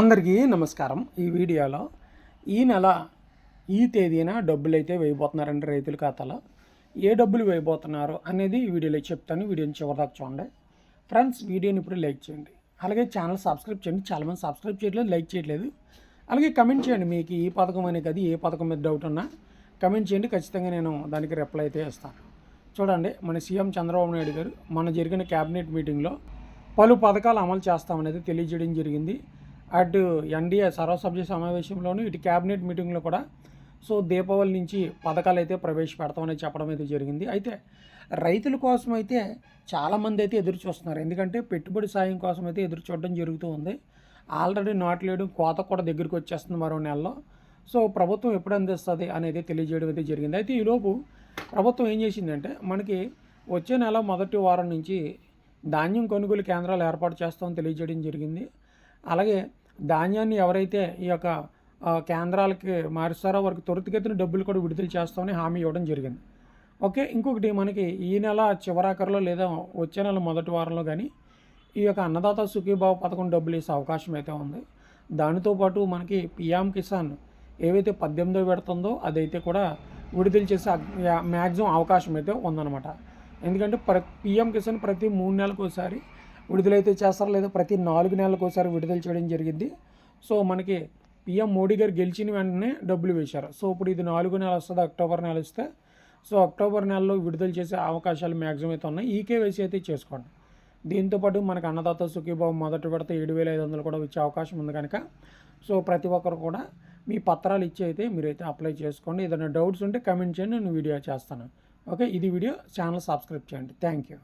అందరికీ నమస్కారం. ఈ వీడియోలో ఈ నెల ఈ తేదీన డబ్బులు అయితే వేయబోతున్నారండి రైతుల ఖాతాలో. ఏ డబ్బులు వేయబోతున్నారు అనేది ఈ వీడియోలో చెప్తాను. వీడియోని చివరిదాకా చూడండి. ఫ్రెండ్స్ వీడియోని ఇప్పుడు లైక్ చేయండి. అలాగే ఛానల్ సబ్స్క్రైబ్ చేయండి. చాలామంది సబ్స్క్రైబ్ చేయట్లేదు లైక్ చేయట్లేదు. అలాగే కమెంట్ చేయండి మీకు ఈ పథకం అనే కదా ఏ పథకం మీద డౌట్ ఉన్నా. కమెంట్ చేయండి. ఖచ్చితంగా నేను దానికి రిప్లై అయితే ఇస్తాను. చూడండి మన సీఎం చంద్రబాబు నాయుడు గారు మన జరిగిన క్యాబినెట్ మీటింగ్లో పలు పథకాలు అమలు చేస్తామనేది తెలియజేయడం జరిగింది. అటు ఎన్డీఏ సర్వసభ్య సమావేశంలోనూ ఇటు క్యాబినెట్ మీటింగ్లో కూడా. సో దీపావళి నుంచి పథకాలు అయితే ప్రవేశపెడతామని చెప్పడం అయితే జరిగింది. అయితే రైతుల కోసం అయితే చాలామంది అయితే ఎదురు చూస్తున్నారు. ఎందుకంటే పెట్టుబడి సాయం కోసం అయితే ఎదురు చూడడం జరుగుతూ ఉంది. ఆల్రెడీ నాట్లేయడం కోత కూడా దగ్గరికి వచ్చేస్తుంది మరో నెలలో. సో ప్రభుత్వం ఎప్పుడు అందిస్తుంది అనేది తెలియజేయడం అయితే జరిగింది. అయితే ఈలోపు ప్రభుత్వం ఏం చేసిందంటే మనకి వచ్చే నెల మొదటి వారం నుంచి ధాన్యం కొనుగోలు కేంద్రాలు ఏర్పాటు చేస్తామని తెలియజేయడం జరిగింది. అలాగే ధాన్యాన్ని ఎవరైతే ఈ యొక్క కేంద్రాలకి మారుస్తారో వారికి త్వరితగతిన డబ్బులు కూడా విడుదల చేస్తామని హామీ ఇవ్వడం జరిగింది. ఓకే ఇంకొకటి మనకి ఈ నెల చివరాఖరిలో లేదా వచ్చే నెల మొదటి వారంలో కానీ ఈ యొక్క అన్నదాత సుఖీభావ పథకం డబ్బులు వేసే అవకాశం అయితే ఉంది. దానితో పాటు మనకి పిఎం కిసాన్ ఏవైతే పద్దెనిమిదో పెడుతుందో అదైతే కూడా విడుదల చేసే మ్యాక్సిమం అవకాశం అయితే ఉందన్నమాట. ఎందుకంటే ప్ర పిఎం కిసాన్ ప్రతి మూడు నెలలకు ఒకసారి విడుదలైతే చేస్తారు లేదా ప్రతి నాలుగు నెలలకు ఒకసారి విడుదల చేయడం జరిగింది. సో మనకి పిఎం మోడీ గారు గెలిచిన వెంటనే డబ్బులు వేశారు. సో ఇప్పుడు ఇది నాలుగు నెల వస్తుంది అక్టోబర్ నెల వస్తే. సో అక్టోబర్ నెలలో విడుదల చేసే అవకాశాలు మ్యాక్సిమం అయితే ఉన్నాయి. ఈకేవైసీ అయితే చేసుకోండి. దీంతోపాటు మనకు అన్నదాత సుఖీభావం మొదటి విడత ఏడు వేల ఐదు వందలు కూడా వచ్చే అవకాశం ఉంది కనుక. సో ప్రతి ఒక్కరు కూడా మీ పత్రాలు ఇచ్చి అయితే మీరైతే అప్లై చేసుకోండి. ఏదైనా డౌట్స్ ఉంటే కమెంట్ చేయండి నేను వీడియో చేస్తాను. ఓకే ఇది వీడియో. ఛానల్ సబ్స్క్రైబ్ చేయండి. Thank you.